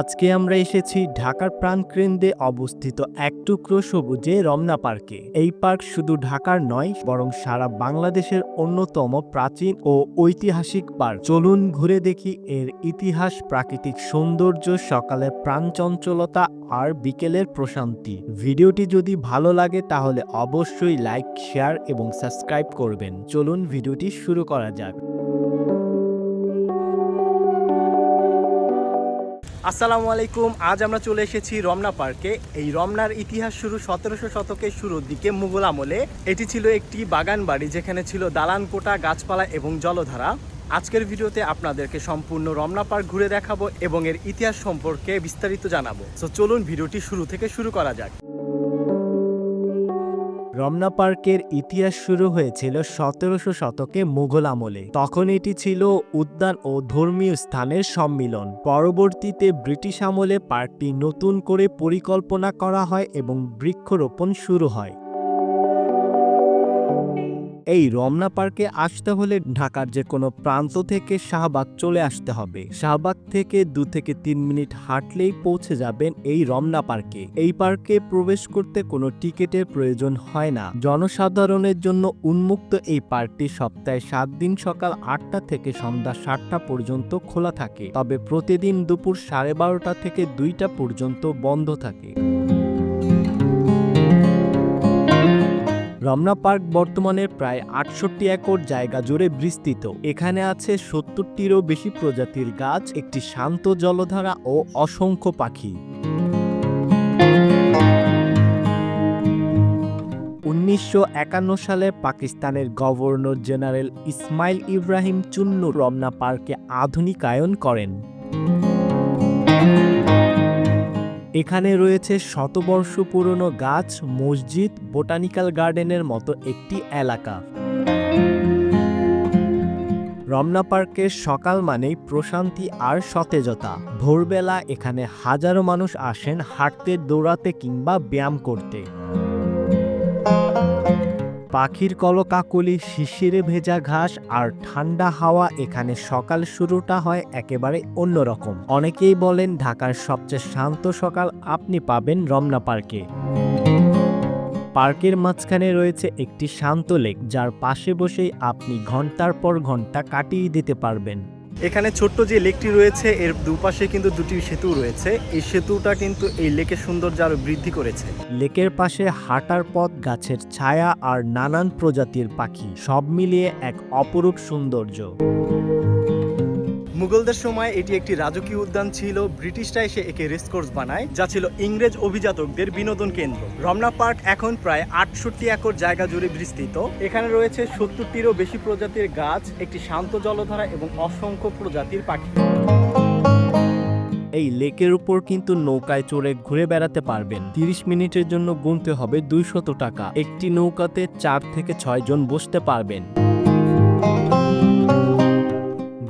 আজকে আমরা এসেছি ঢাকার প্রাণকেন্দ্রে অবস্থিত এক টুকরো সবুজে রমনা পার্কে। এই পার্ক শুধু ঢাকার নয়, বরং সারা বাংলাদেশের অন্যতম প্রাচীন ও ঐতিহাসিক পার্ক। চলুন ঘুরে দেখি এর ইতিহাস, প্রাকৃতিক সৌন্দর্য, সকালের প্রাণচঞ্চলতা আর বিকেলের প্রশান্তি। ভিডিওটি যদি ভালো লাগে তাহলে অবশ্যই লাইক, শেয়ার এবং সাবস্ক্রাইব করবেন। চলুন ভিডিওটি শুরু করা যাক। আসসালামু আলাইকুম। আজ আমরা চলে এসেছি রমনা পার্কে। এই রমনার ইতিহাস শুরু সতেরোশো শতকের শুরুর দিকে মুঘল আমলে। এটি ছিল একটি বাগান বাড়ি যেখানে ছিল দালান কোটা গাছপালা এবং জলধারা। আজকের ভিডিওতে আপনাদেরকে সম্পূর্ণ রমনা পার্ক ঘুরে দেখাবো এবং এর ইতিহাস সম্পর্কে বিস্তারিত জানাব। তো চলুন ভিডিওটি শুরু থেকে শুরু করা যাক। রমনা পার্কের ইতিহাস শুরু হয়েছিল সতেরোশো শতকে মুঘল আমলে। তখন এটি ছিল উদ্যান ও ধর্মীয় স্থানের সম্মিলন। পরবর্তীতে ব্রিটিশ আমলে পার্কটি নতুন করে পরিকল্পনা করা হয় এবং বৃক্ষরোপণ শুরু হয়। এই রমনা পার্কে আসতে হলে ঢাকার যে কোনো প্রান্ত থেকে শাহবাগ চলে আসতে হবে। শাহবাগ থেকে দু থেকে তিন মিনিট হাঁটলেই পৌঁছে যাবেন এই রমনা পার্কে। এই পার্কে প্রবেশ করতে কোনো টিকিটের প্রয়োজন হয় না। জনসাধারণের জন্য উন্মুক্ত এই পার্কটি সপ্তাহে সাত দিন সকাল আটটা থেকে সন্ধ্যা সাতটা পর্যন্ত খোলা থাকে। তবে প্রতিদিন দুপুর সাড়ে বারোটা থেকে দুইটা পর্যন্ত বন্ধ থাকে। রমনা পার্ক বর্তমানে প্রায় আটষট্টি একর জায়গা জুড়ে বিস্তৃত। এখানে আছে সত্তরটিরও বেশি প্রজাতির গাছ, একটি শান্ত জলধারা ও অসংখ্য পাখি। উনিশশো একান্ন সালে পাকিস্তানের গভর্নর জেনারেল ইসমাইল ইব্রাহিম চুন্নু রমনা পার্কে আধুনিকায়ন করেন। এখানে রয়েছে শতবর্ষ পুরনো গাছ, মসজিদ, বোটানিক্যাল গার্ডেনের মতো একটি এলাকা। রমনা পার্কের সকাল মানেই প্রশান্তি আর সতেজতা। ভোরবেলা এখানে হাজারো মানুষ আসেন হাঁটতে, দৌড়াতে কিংবা ব্যায়াম করতে। পাখির কলকাকলি, শিশিরে ভেজা ঘাস আর ঠান্ডা হাওয়া এখানে সকাল শুরুটা হয় একেবারে অন্যরকম। অনেকেই বলেন ঢাকার সবচেয়ে শান্ত সকাল আপনি পাবেন রমনা পার্কে। পার্কের মাঝখানে রয়েছে একটি শান্ত লেক, যার পাশে বসেই আপনি ঘণ্টার পর ঘণ্টা কাটিয়ে দিতে পারবেন। এখানে ছোট্ট যে লেকটি রয়েছে, এর দুপাশে কিন্তু দুটি সেতু রয়েছে। এই সেতুটা কিন্তু এই লেকের সৌন্দর্য আরও বৃদ্ধি করেছে। লেকের পাশে হাঁটার পথ, গাছের ছায়া আর নানান প্রজাতির পাখি, সব মিলিয়ে এক অপরূপ সৌন্দর্য। মুঘলদের সময় এটি একটি রাজকীয় উদ্যান ছিল। ব্রিটিশরা এসে একে রেসকোর্স বানায়, যা ছিল ইংরেজ অভিজাতকদের বিনোদন কেন্দ্র। রমনা পার্ক এখন প্রায় আটষট্টি একর জায়গা জুড়ে বিস্তৃত। এখানে রয়েছে সত্তরটিরও বেশি প্রজাতির গাছ, একটি শান্ত জলধারা এবং অসংখ্য প্রজাতির পাখি। এই লেকের উপর কিন্তু নৌকায় চড়ে ঘুরে বেড়াতে পারবেন। তিরিশ মিনিটের জন্য গুনতে হবে দুইশত টাকা। একটি নৌকাতে চার থেকে ছয় জন বসতে পারবেন।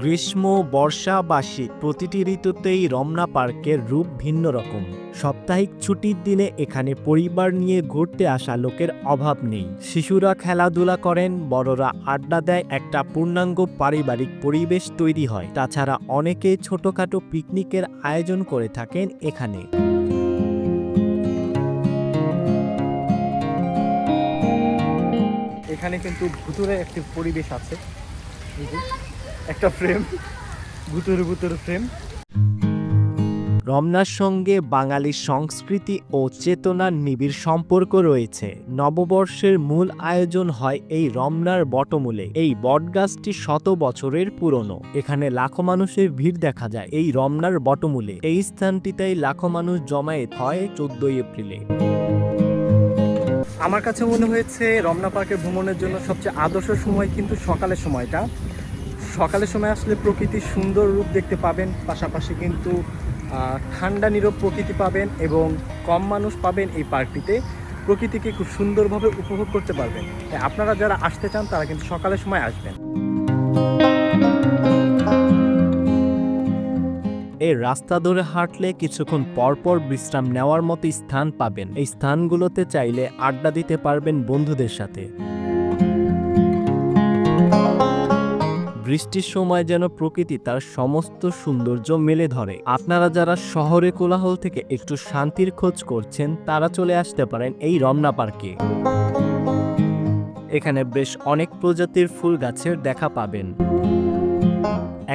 গ্রীষ্ম, বর্ষা বা শীত প্রতিটি ঋতুতেই রমনা পার্কের রূপ ভিন্ন রকম। সাপ্তাহিক ছুটির দিনে এখানে পরিবার নিয়ে ঘুরতে আসা লোকের অভাব নেই। শিশুরা খেলাধুলা করেন, বড়রা আড্ডা দেয়, একটা পূর্ণাঙ্গ পারিবারিক পরিবেশ তৈরি হয়। তাছাড়া অনেকে ছোটখাটো পিকনিকের আয়োজন করে থাকেন এখানে। এখানে কিন্তু ভুতুরে একটি পরিবেশ আছে। একটা ফ্রেম ভুতুরে ভুতুরে ফ্রেম রমনার সঙ্গে বাঙালির সংস্কৃতি ও চেতনার নিবিড় সম্পর্ক রয়েছে। নববর্ষের মূল আয়োজন হয় এই রমনার বটমূলে। এই বটগাছটি শত বছরের পুরনো। এখানে লাখো মানুষের ভিড় দেখা যায় এই রমনার বটমূলে। এই স্থানটিতেই লাখো মানুষ জমায়েত হয় চোদ্দই এপ্রিলে। আমার কাছে মনে হয়েছে রমনা পার্কে ভ্রমণের জন্য সবচেয়ে আদর্শ সময় কিন্তু সকালের সময়টা। সকালের সময় আসলে প্রকৃতির সুন্দর রূপ দেখতে পাবেন, পাশাপাশি কিন্তু ঠান্ডা নীরব প্রকৃতি পাবেন এবং কম মানুষ পাবেন এই পার্কটিতে। প্রকৃতিকে খুব সুন্দরভাবে উপভোগ করতে পারবেন। তাই আপনারা যারা আসতে চান, তারা কিন্তু সকালের সময় আসবেন। এই রাস্তা ধরে হাঁটলে কিছুক্ষণ পরপর বিশ্রাম নেওয়ার মতো স্থান পাবেন। এই স্থানগুলোতে চাইলে আড্ডা দিতে পারবেন বন্ধুদের সাথে। বৃষ্টির সময় যেন প্রকৃতি তার সমস্ত সৌন্দর্য মেলে ধরে। আপনারা যারা শহরে কোলাহল থেকে একটু শান্তির খোঁজ করছেন, তারা চলে আসতে পারেন এই রমনা পার্কে। এখানে বেশ অনেক প্রজাতির ফুল গাছের দেখা পাবেন।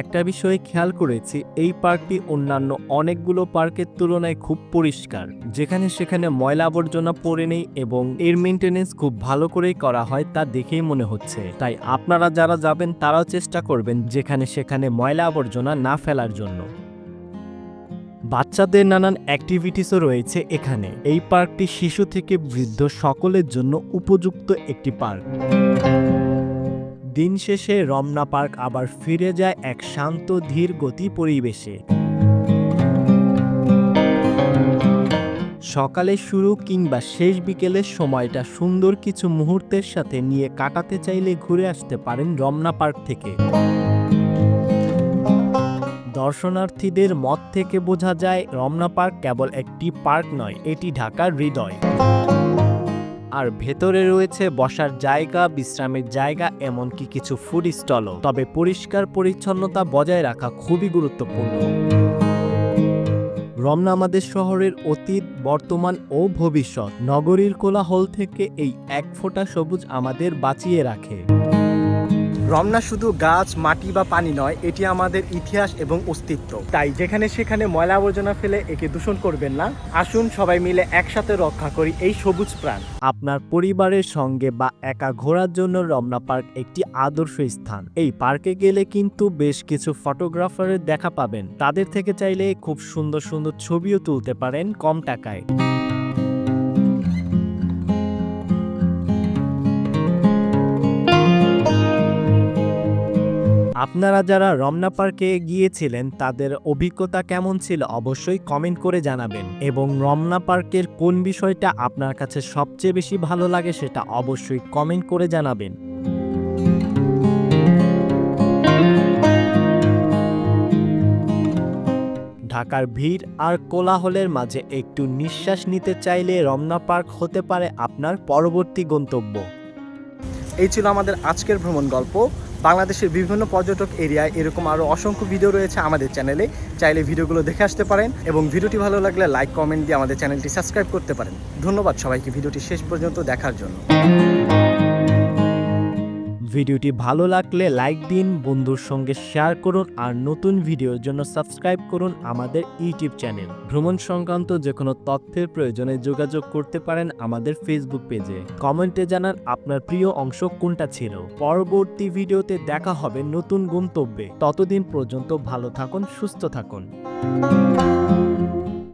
একটা বিষয়ে খেয়াল করেছি, এই পার্কটি অন্যান্য অনেকগুলো পার্কের তুলনায় খুব পরিষ্কার। যেখানে সেখানে ময়লা আবর্জনা পড়ে নেই এবং এর মেনটেনেন্স খুব ভালো করেই করা হয় তা দেখেই মনে হচ্ছে। তাই আপনারা যারা যাবেন, তারাও চেষ্টা করবেন যেখানে সেখানে ময়লা আবর্জনা না ফেলার জন্য। বাচ্চাদের নানান অ্যাক্টিভিটিসও রয়েছে এখানে। এই পার্কটি শিশু থেকে বৃদ্ধ সকলের জন্য উপযুক্ত একটি পার্ক। দিন শেষে রমনা পার্ক আবার ফিরে যায় এক শান্ত, ধীর গতি পরিবেশে। সকালে শুরু কিংবা শেষ বিকেলের সময়টা সুন্দর কিছু মুহূর্তের সাথে নিয়ে কাটাতে চাইলে ঘুরে আসতে পারেন রমনা পার্ক থেকে। দর্শনার্থীদের মত থেকে বোঝা যায়, রমনা পার্ক কেবল একটি পার্ক নয়, এটি ঢাকার হৃদয়। আর ভেতরে রয়েছে বসার জায়গা, বিশ্রামের জায়গা, এমনকি কিছু ফুড স্টলও তবে পরিষ্কার পরিচ্ছন্নতা বজায় রাখা খুবই গুরুত্বপূর্ণ। রমনা আমাদের শহরের অতীত, বর্তমান ও ভবিষ্যৎ। নগরীর কোলাহল থেকে এই এক ফোঁটা সবুজ আমাদের বাঁচিয়ে রাখে। রমনা শুধু গাছ, মাটি বা পানি নয়, এটি আমাদের ইতিহাস এবং অস্তিত্ব। তাই যেখানে সেখানে ময়লা আবর্জনা ফেলে একে দূষণ করবেন না। আসুন সবাই মিলে একসাথে রক্ষা করি এই সবুজ প্রাণ। আপনার পরিবারের সঙ্গে বা একা ঘোরার জন্য রমনা পার্ক একটি আদর্শ স্থান। এই পার্কে গেলে কিন্তু বেশ কিছু ফটোগ্রাফারের দেখা পাবেন। তাদের থেকে চাইলে খুব সুন্দর সুন্দর ছবিও তুলতে পারেন কম টাকায়। আপনারা যারা রমনা পার্কে গিয়েছিলেন, তাদের অভিজ্ঞতা কেমন ছিল অবশ্যই কমেন্ট করে জানাবেন। এবং রমনা পার্কের কোন বিষয়টা আপনার কাছে সবচেয়ে বেশি ভালো লাগে, সেটা অবশ্যই কমেন্ট করে জানাবেন। ঢাকার ভিড় আর কোলাহলের মাঝে একটু নিঃশ্বাস নিতে চাইলে রমনা পার্ক হতে পারে আপনার পরবর্তী গন্তব্য। এই ছিল আমাদের আজকের ভ্রমণ গল্প। বাংলাদেশের বিভিন্ন পর্যটক এরিয়ায় এরকম আরও অসংখ্য ভিডিও রয়েছে আমাদের চ্যানেলে চাইলে ভিডিওগুলো দেখে আসতে পারেন এবং ভিডিওটি ভালো লাগলে লাইক কমেন্ট দিয়ে আমাদের চ্যানেলটি সাবস্ক্রাইব করতে পারেন। ধন্যবাদ সবাইকে ভিডিওটি শেষ পর্যন্ত দেখার জন্য। ভিডিওটি ভালো লাগলে লাইক দিন, বন্ধুর সঙ্গে শেয়ার করুন আর নতুন ভিডিওর জন্য সাবস্ক্রাইব করুন আমাদের ইউটিউব চ্যানেল। ভ্রমণ সংক্রান্ত যে কোনো তথ্যের প্রয়োজনে যোগাযোগ করতে পারেন আমাদের ফেসবুক পেজে কমেন্টে জানান আপনার প্রিয় অংশ কোনটা ছিল। পরবর্তী ভিডিওতে দেখা হবে নতুন গন্তব্যে। ততদিন পর্যন্ত ভালো থাকুন, সুস্থ থাকুন।